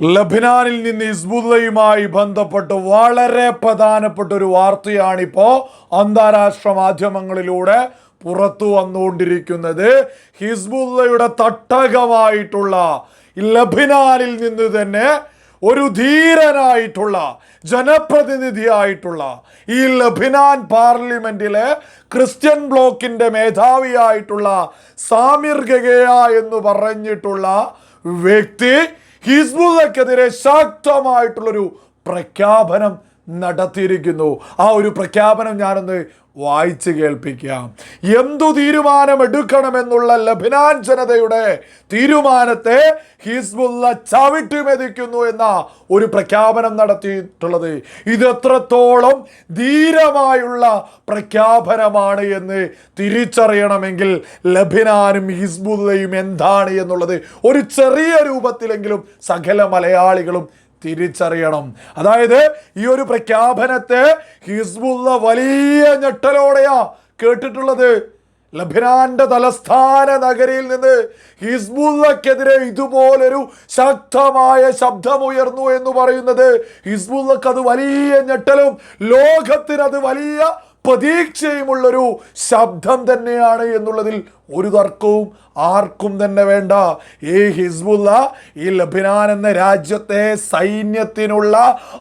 ലബനാനിൽ നിന്ന് ഹിസ്ബുല്ലയുമായി ബന്ധപ്പെട്ട് വളരെ പ്രധാനപ്പെട്ട ഒരു വാർത്തയാണിപ്പോ അന്താരാഷ്ട്ര മാധ്യമങ്ങളിലൂടെ പുറത്തു വന്നുകൊണ്ടിരിക്കുന്നത്. ഹിസ്ബുല്ലയുടെ തട്ടകമായിട്ടുള്ള ലബനാനിൽ നിന്ന് തന്നെ ഒരു ധീരനായിട്ടുള്ള ജനപ്രതിനിധിയായിട്ടുള്ള ഈ ലബിനാൻ പാർലമെന്റിലെ ക്രിസ്ത്യൻ ബ്ലോക്കിന്റെ മേധാവിയായിട്ടുള്ള സാമിർ ഗഗയ എന്ന് പറഞ്ഞിട്ടുള്ള വ്യക്തി ഹിസ്ബുള്ളക്കെതിരെ ശക്തമായിട്ടുള്ളൊരു പ്രഖ്യാപനം നടത്തിയിരിക്കുന്നു. ആ ഒരു പ്രഖ്യാപനം ഞാനൊന്ന് വായിച്ച് കേൾപ്പിക്കാം. എന്തു തീരുമാനമെടുക്കണമെന്നുള്ള ലബനാൻ ജനതയുടെ തീരുമാനത്തെ ഹിസ്ബുള്ള ചവിട്ടി മെതിക്കുന്നു എന്ന ഒരു പ്രഖ്യാപനം നടത്തിയിട്ടുള്ളത്. ഇത് എത്രത്തോളം ധീരമായുള്ള പ്രഖ്യാപനമാണ് എന്ന് തിരിച്ചറിയണമെങ്കിൽ ലഭിനാനും ഹിസ്ബുല്ലയും എന്താണ് എന്നുള്ളത് ഒരു ചെറിയ രൂപത്തിലെങ്കിലും സകല മലയാളികളും തിരിച്ചറിയണം. അതായത് ഈ ഒരു പ്രഖ്യാപനത്തെ ഹിസ്ബുള്ള വലിയ ഞെട്ടലോടെയാ കേട്ടിട്ടുള്ളത്. ലഭിനാന്റെ തലസ്ഥാന നഗരിയിൽ നിന്ന് ഹിസ്ബുള്ളക്കെതിരെ ഇതുപോലൊരു ശക്തമായ ശബ്ദമുയർന്നു എന്ന് പറയുന്നത് ഹിസ്ബുള്ളക്ക് അത് വലിയ ഞെട്ടലും ലോകത്തിന് അത് വലിയ പ്രതീക്ഷയുമുള്ളൊരു ശബ്ദം തന്നെയാണ് എന്നുള്ളതിൽ ഒരു തർക്കവും ആർക്കും തന്നെ വേണ്ട. ഈ ഹിസ്ബുല്ല ഈ ലബിനാൻ എന്ന രാജ്യത്തെ സൈന്യത്തിനുള്ള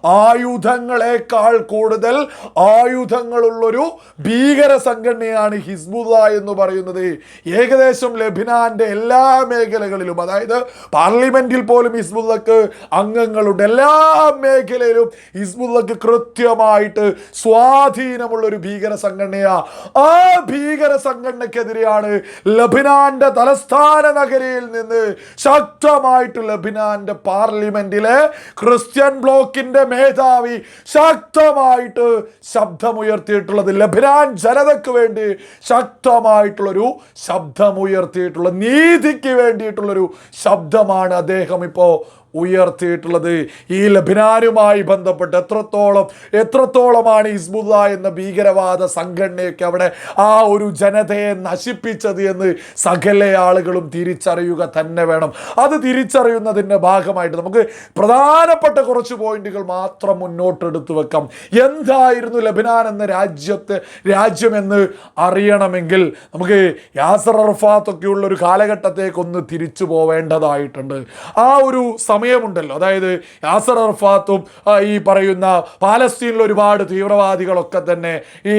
ആയുധങ്ങളെക്കാൾ കൂടുതൽ ആയുധങ്ങളുള്ളൊരു ഭീകര സംഘടനയാണ് ഹിസ്ബുല്ല എന്ന് പറയുന്നത്. ഏകദേശം ലബിനാന്റെ എല്ലാ മേഖലകളിലും അതായത് പാർലമെന്റിൽ പോലും ഹിസ്ബുല്ലക്ക് അംഗങ്ങളുണ്ട്. എല്ലാ മേഖലയിലും ഹിസ്ബുല്ലക്ക് കൃത്യമായിട്ട് സ്വാധീനമുള്ളൊരു ഭീകര സംഘടനയാണ് ആ ഭീകര സംഘടനക്കെതിരെയാണ് ലബിനാന്റെ തലസ്ഥാന നഗരിയിൽ നിന്ന് ശക്തമായിട്ട് ലബിനാന്റെ പാർലമെന്റിലെ ക്രിസ്ത്യൻ ബ്ലോക്കിന്റെ മേധാവി ശക്തമായിട്ട് ശബ്ദമുയർത്തിയിട്ടുള്ളത് ലബിനാൻ ജനതയ്ക്ക് വേണ്ടി ശക്തമായിട്ടുള്ളൊരു ശബ്ദമുയർത്തിയിട്ടുള്ള നീതിക്ക് വേണ്ടിയിട്ടുള്ളൊരു ശബ്ദമാണ് അദ്ദേഹം ഇപ്പോൾ ഉയർത്തിയിട്ടുള്ളത്. ഈ ലബിനാനുമായി ബന്ധപ്പെട്ട് എത്രത്തോളം എത്രത്തോളമാണ് ഹിസ്ബുല്ല എന്ന ഭീകരവാദ സംഘടനയൊക്കെ അവിടെ ആ ഒരു ജനതയെ നശിപ്പിച്ചത് എന്ന് സകല ആളുകളും തിരിച്ചറിയുക തന്നെ വേണം. അത് തിരിച്ചറിയുന്നതിന്റെ ഭാഗമായിട്ട് നമുക്ക് പ്രധാനപ്പെട്ട കുറച്ച് പോയിന്റുകൾ മാത്രം മുന്നോട്ടെടുത്തു വെക്കാം. എന്തായിരുന്നു ലബനാൻ എന്ന രാജ്യത്തെ രാജ്യമെന്ന് അറിയണമെങ്കിൽ നമുക്ക് യാസർ അറഫാത്തൊക്കെ ഉള്ള ഒരു കാലഘട്ടത്തേക്കൊന്ന് തിരിച്ചു പോവേണ്ടതായിട്ടുണ്ട്. ആ ഒരു സമയമുണ്ടല്ലോ. അതായത് യാസർ അർഫാത്തും ഈ പറയുന്ന പാലസ്തീനിൽ ഒരുപാട് തീവ്രവാദികളൊക്കെ തന്നെ ഈ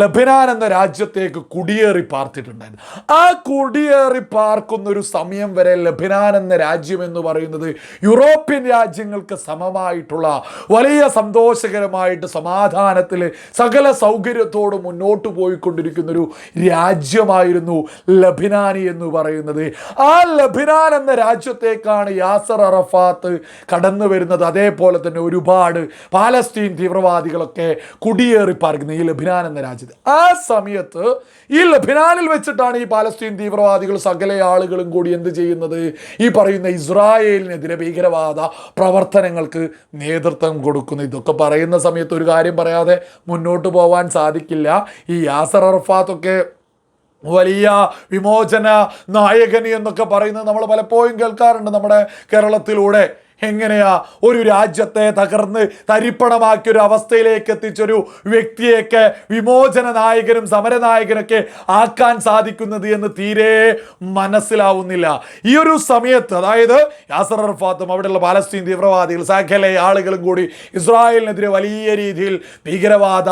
ലബനാൻ എന്ന രാജ്യത്തേക്ക് കുടിയേറി പാർത്തിട്ടുണ്ടായിരുന്നു. ആ കുടിയേറി പാർക്കുന്ന ഒരു സമയം വരെ ലബനാൻ എന്ന രാജ്യം എന്ന് പറയുന്നത് യൂറോപ്യൻ രാജ്യങ്ങൾക്ക് സമമായിട്ടുള്ള വലിയ സന്തോഷകരമായിട്ട് സമാധാനത്തിൽ സകല സൗകര്യത്തോട് മുന്നോട്ട് പോയിക്കൊണ്ടിരിക്കുന്ന ഒരു രാജ്യമായിരുന്നു ലബിനാനി എന്ന് പറയുന്നത്. ആ ലബിനാൻ എന്ന രാജ്യത്തേക്കാണ് യാസർ അറഫാത്ത് കടന്നു വരുന്നത്. അതേപോലെ തന്നെ ഒരുപാട് പാലസ്തീൻ തീവ്രവാദികളൊക്കെ കുടിയേറി പാർക്കുന്നത് ഈ ലബിനാൻ എന്ന രാജ്യത്ത് ആ സമയത്ത് ഈ ലബിനാനിൽ വെച്ചിട്ടാണ് ഈ പാലസ്തീൻ തീവ്രവാദികൾ സകല ആളുകളും കൂടി എന്ത് ചെയ്യുന്നത്? ഈ പറയുന്ന ഇസ്രായേലിനെതിരെ ഭീകരവാദ പ്രവർത്തനങ്ങൾക്ക് നേതൃത്വം കൊടുക്കുന്നു. ഇതൊക്കെ പറയുന്ന സമയത്ത് ഒരു കാര്യം പറയാതെ മുന്നോട്ട് പോകാൻ സാധിക്കില്ല. ഈ യാസർ അറഫാത്തൊക്കെ വലിയ വിമോചന നായകൻ എന്നൊക്കെ പറയുന്നത് നമ്മൾ പലപ്പോഴും കേൾക്കാറുണ്ട് നമ്മുടെ കേരളത്തിലൂടെ. എങ്ങനെയാ ഒരു രാജ്യത്തെ തകർന്ന് തരിപ്പണമാക്കിയ ഒരു അവസ്ഥയിലേക്ക് എത്തിച്ചൊരു വ്യക്തിയൊക്കെ വിമോചന നായകനും സമരനായകനൊക്കെ ആക്കാൻ സാധിക്കുന്നത് എന്ന് തീരെ മനസ്സിലാവുന്നില്ല. ഈ ഒരു സമയത്ത് അതായത് യാസർ അർഫാത്തും അവിടെയുള്ള പാലസ്തീൻ തീവ്രവാദികൾ സകല ആളുകളും കൂടി ഇസ്രായേലിനെതിരെ വലിയ രീതിയിൽ ഭീകരവാദ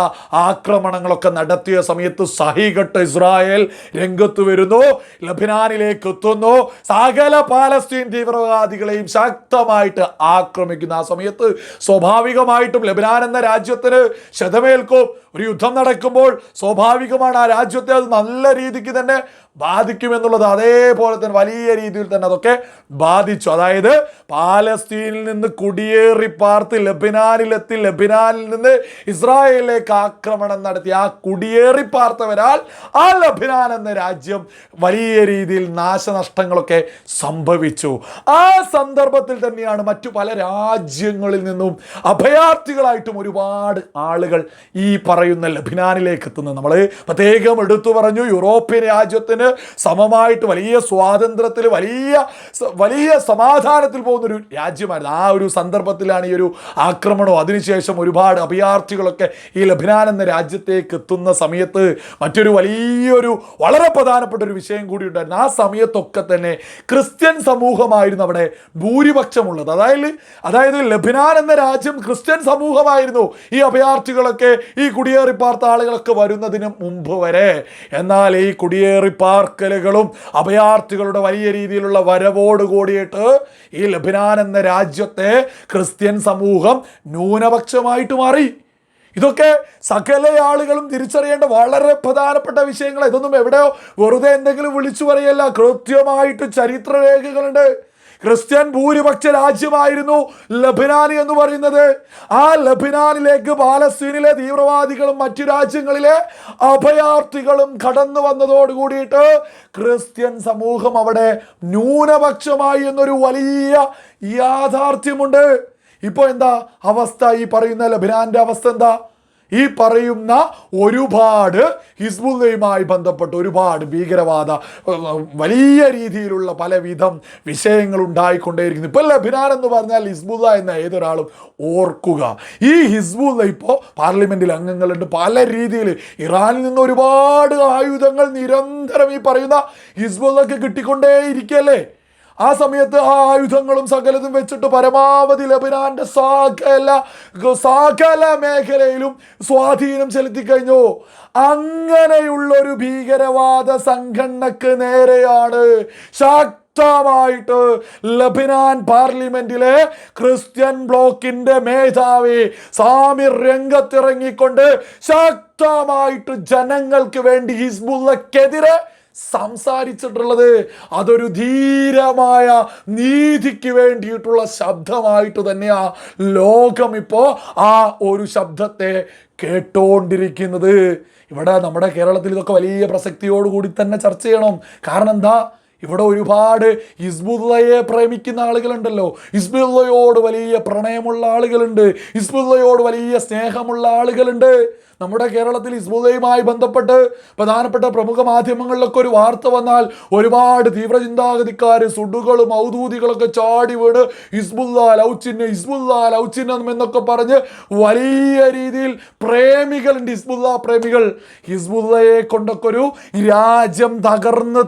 ആക്രമണങ്ങളൊക്കെ നടത്തിയ സമയത്ത് സഹികെട്ട് ഇസ്രായേൽ രംഗത്ത് വരുന്നു ലബിനാനിലേക്ക് എത്തുന്നു. സകല പാലസ്തീൻ തീവ്രവാദികളെയും ശക്തമായിട്ട് ആക്രമിക്കുന്ന ആ സമയത്ത് സ്വാഭാവികമായിട്ടും ലബനാൻ എന്ന രാജ്യത്തിന് ശതമേൽക്കും ഒരു യുദ്ധം നടക്കുമ്പോൾ സ്വാഭാവികമാണ് ആ രാജ്യത്തെ അത് നല്ല രീതിക്ക് തന്നെ ബാധിക്കുമെന്നുള്ളത് അതേപോലെ തന്നെ വലിയ രീതിയിൽ തന്നെ അതൊക്കെ ബാധിച്ചു. അതായത് പാലസ്തീനിൽ നിന്ന് കുടിയേറി പാർത്ത് ലബിനാനിലെത്തി ലബിനാനിൽ നിന്ന് ഇസ്രായേലിലേക്ക് ആക്രമണം നടത്തി. ആ കുടിയേറി പാർത്തവരാൽ ആ ലബിനാൻ എന്ന രാജ്യം വലിയ രീതിയിൽ നാശനഷ്ടങ്ങളൊക്കെ സംഭവിച്ചു. ആ സന്ദർഭത്തിൽ തന്നെയാണ് മറ്റു പല രാജ്യങ്ങളിൽ നിന്നും അഭയാർത്ഥികളായിട്ടും ഒരുപാട് ആളുകൾ ഈ പറയുന്ന ലബിനാനിലേക്ക് എത്തുന്നത് നമ്മൾ പ്രത്യേകം എടുത്തു പറഞ്ഞു യൂറോപ്യൻ രാജ്യത്തിന് സമമായിട്ട് വലിയ സ്വാതന്ത്ര്യത്തിൽ വലിയ വലിയ സമാധാനത്തിൽ പോകുന്ന ഒരു രാജ്യമായിരുന്നു. ആ ഒരു സന്ദർഭത്തിലാണ് ഈ ഒരു ആക്രമണവും. അതിനുശേഷം ഒരുപാട് അഭയാർത്ഥികളൊക്കെ ഈ ലബിനാൻ എന്ന രാജ്യത്തേക്ക് എത്തുന്ന സമയത്ത് മറ്റൊരു വലിയൊരു വളരെ പ്രധാനപ്പെട്ട ഒരു വിഷയം കൂടി ഉണ്ടായിരുന്നു. ആ സമയത്തൊക്കെ തന്നെ ക്രിസ്ത്യൻ സമൂഹമായിരുന്നു അവിടെ ഭൂരിപക്ഷമുള്ളത്. അതായത് അതായത് ലഭിനാൻ എന്ന രാജ്യം ക്രിസ്ത്യൻ സമൂഹമായിരുന്നു. ഈ അഭയാർത്ഥികളൊക്കെ ഈ കുടിയേറി പാർത്ത ആളുകളൊക്കെ വരുന്നതിന് മുമ്പ് വരെ. എന്നാൽ ഈ കുടിയേറി പാർക്കലുകളും അഭയാർത്ഥികളുടെ വലിയ രീതിയിലുള്ള വരവോട് കൂടിയിട്ട് ഈ ലഭിനാൻ എന്ന രാജ്യത്തെ ക്രിസ്ത്യൻ സമൂഹം ന്യൂനപക്ഷമായിട്ട് മാറി. ഇതൊക്കെ സകല ആളുകളും തിരിച്ചറിയേണ്ട വളരെ പ്രധാനപ്പെട്ട വിഷയങ്ങൾ ഇതൊന്നും എവിടെയോ വെറുതെ എന്തെങ്കിലും വിളിച്ചു പറയല്ല. കൃത്യമായിട്ട് ചരിത്രരേഖകളുണ്ട്. ക്രിസ്ത്യൻ ഭൂരിപക്ഷ രാജ്യമായിരുന്നു ലബനാൻ എന്ന് പറയുന്നത്. ആ ലബനാനിലേക്ക് പാലസ്തീനിലെ തീവ്രവാദികളും മറ്റു രാജ്യങ്ങളിലെ അഭയാർത്ഥികളും കടന്നു വന്നതോട് കൂടിയിട്ട് ക്രിസ്ത്യൻ സമൂഹം അവിടെ ന്യൂനപക്ഷമായി എന്നൊരു വലിയ യാഥാർത്ഥ്യമുണ്ട്. ഇപ്പോൾ എന്താ അവസ്ഥ? ഈ പറയുന്ന ലബിനാന്റെ അവസ്ഥ എന്താ? ഈ പറയുന്ന ഒരുപാട് ഹിസ്ബുല്ലയുമായി ബന്ധപ്പെട്ട് ഒരുപാട് ഭീകരവാദ വലിയ രീതിയിലുള്ള പലവിധം വിഷയങ്ങൾ ഉണ്ടായിക്കൊണ്ടേയിരിക്കുന്നു. ഇപ്പോൾ ലഭിനാൻ എന്ന് പറഞ്ഞാൽ ഹിസ്ബുല്ല എന്ന ഏതൊരാളും ഓർക്കുക. ഈ ഹിസ്ബുല്ല ഇപ്പോൾ പാർലമെന്റിൽ അംഗങ്ങളുണ്ട്. പല രീതിയിൽ ഇറാനിൽ നിന്ന് ഒരുപാട് ആയുധങ്ങൾ നിരന്തരം ഈ പറയുന്ന ഹിസ്ബുല്ലക്ക് കിട്ടിക്കൊണ്ടേയിരിക്കല്ലേ? ആ സമയത്ത് ആ ആയുധങ്ങളും സകലതും വെച്ചിട്ട് പരമാവധി ലബനാന്റെ സകല സകല മേഖലയിലും സ്വാധീനം ചെലുത്തി കഴിഞ്ഞു. അങ്ങനെയുള്ളൊരു ഭീകരവാദ സംഘടനക്ക് നേരെയാണ് ശക്തമായിട്ട് ലബനാൻ പാർലമെന്റിലെ ക്രിസ്ത്യൻ ബ്ലോക്കിന്റെ മേധാവി സാമിർ രംഗത്തിറങ്ങിക്കൊണ്ട് ശക്തമായിട്ട് ജനങ്ങൾക്ക് വേണ്ടി ഹിസ്ബുള്ളക്കെതിരെ സംസാരിച്ചിട്ടുള്ളത് അതൊരു ധീരമായ നീതിക്ക് വേണ്ടിയിട്ടുള്ള ശബ്ദമായിട്ട് തന്നെയാ ലോകം ഇപ്പോൾ ആ ഒരു ശബ്ദത്തെ കേട്ടോണ്ടിരിക്കുന്നത്. ഇവിടെ നമ്മുടെ കേരളത്തിൽ ഇതൊക്കെ വലിയ പ്രസക്തിയോടുകൂടി തന്നെ ചർച്ച ചെയ്യണം. കാരണം എന്താ? ഇവിടെ ഒരുപാട് ഹിസ്ബുല്ലയെ പ്രേമിക്കുന്ന ആളുകളുണ്ടല്ലോ. ഹിസ്ബുല്ലയോട് വലിയ പ്രണയമുള്ള ആളുകളുണ്ട്. ഹിസ്ബുല്ലയോട് വലിയ സ്നേഹമുള്ള ആളുകളുണ്ട്. നമ്മുടെ കേരളത്തിൽ ഹിസ്ബുല്ലയുമായി ബന്ധപ്പെട്ട് പ്രധാനപ്പെട്ട പ്രമുഖ മാധ്യമങ്ങളിലൊക്കെ ഒരു വാർത്ത വന്നാൽ ഒരുപാട് തീവ്രചിന്താഗതിക്കാർ സുഡുകളും ഔദൂതികളൊക്കെ ചാടി വീണ് ഹിസ്ബുല്ല ലൗച്ചിന് ഹിസ്ബുല്ല ലൗച്ചിന്നം എന്നൊക്കെ പറഞ്ഞ് വലിയ രീതിയിൽ പ്രേമികളുണ്ട് ഹിസ്ബുല്ല പ്രേമികൾ. ഹിസ്ബുല്ലയെ കൊണ്ടൊക്കെ ഒരു രാജ്യം തകർന്ന്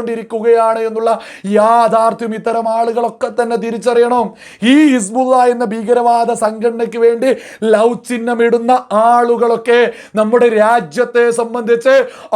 തരിപ്പണമായിക്കൊണ്ടിരിക്കുകയാണ് എന്നുള്ള യാഥാർത്ഥ്യം ഇത്തരം ആളുകളൊക്കെ തന്നെ തിരിച്ചറിയണം. ഈ ഹിസ്ബുല്ല എന്ന ഭീകരവാദ സംഘടനയ്ക്ക് വേണ്ടി ലവ് ചിഹ്നമിടുന്ന ആളുകളൊക്കെ നമ്മുടെ രാജ്യത്തെ സംബന്ധിച്ച്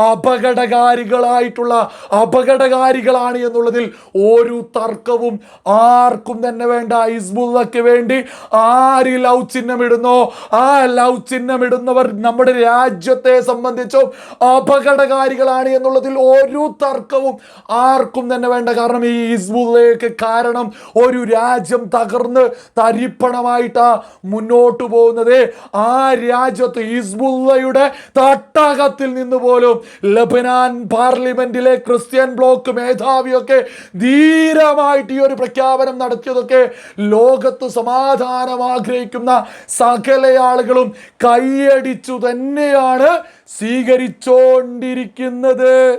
അപകടകാരികളായിട്ടുള്ള അപകടകാരികളാണ് എന്നുള്ളതിൽ ഒരു തർക്കവും ആർക്കും തന്നെ വേണ്ട. ഹിസ്ബുല്ലയ്ക്ക് വേണ്ടി ആര് ലവ് ചിഹ്നമിടുന്നോ ആ ലവ് ചിഹ്നമിടുന്നവർ നമ്മുടെ രാജ്യത്തെ സംബന്ധിച്ചും അപകടകാരികളാണ് എന്നുള്ളതിൽ ഒരു തർക്കവും ആർക്കും തന്നെ വേണ്ട കാരണം ഈ ഹിസ്ബുള്ളയൊക്കെ കാരണം ഒരു രാജ്യം തകർന്ന് തരിപ്പണമായിട്ടാ മുന്നോട്ട് പോകുന്നത്. ആ രാജ്യത്ത് ഹിസ്ബുള്ളയുടെ തട്ടകത്തിൽ നിന്ന് പോലും ലബനാൻ പാർലമെന്റിലെ ക്രിസ്ത്യൻ ബ്ലോക്ക് മേധാവിയൊക്കെ ധീരമായിട്ട് ഈ ഒരു പ്രഖ്യാപനം നടത്തിയതൊക്കെ ലോകത്ത് സമാധാനം ആഗ്രഹിക്കുന്ന സകല ആളുകളും കൈയടിച്ചു തന്നെയാണ് സ്വീകരിച്ചോണ്ടിരിക്കുന്നത്.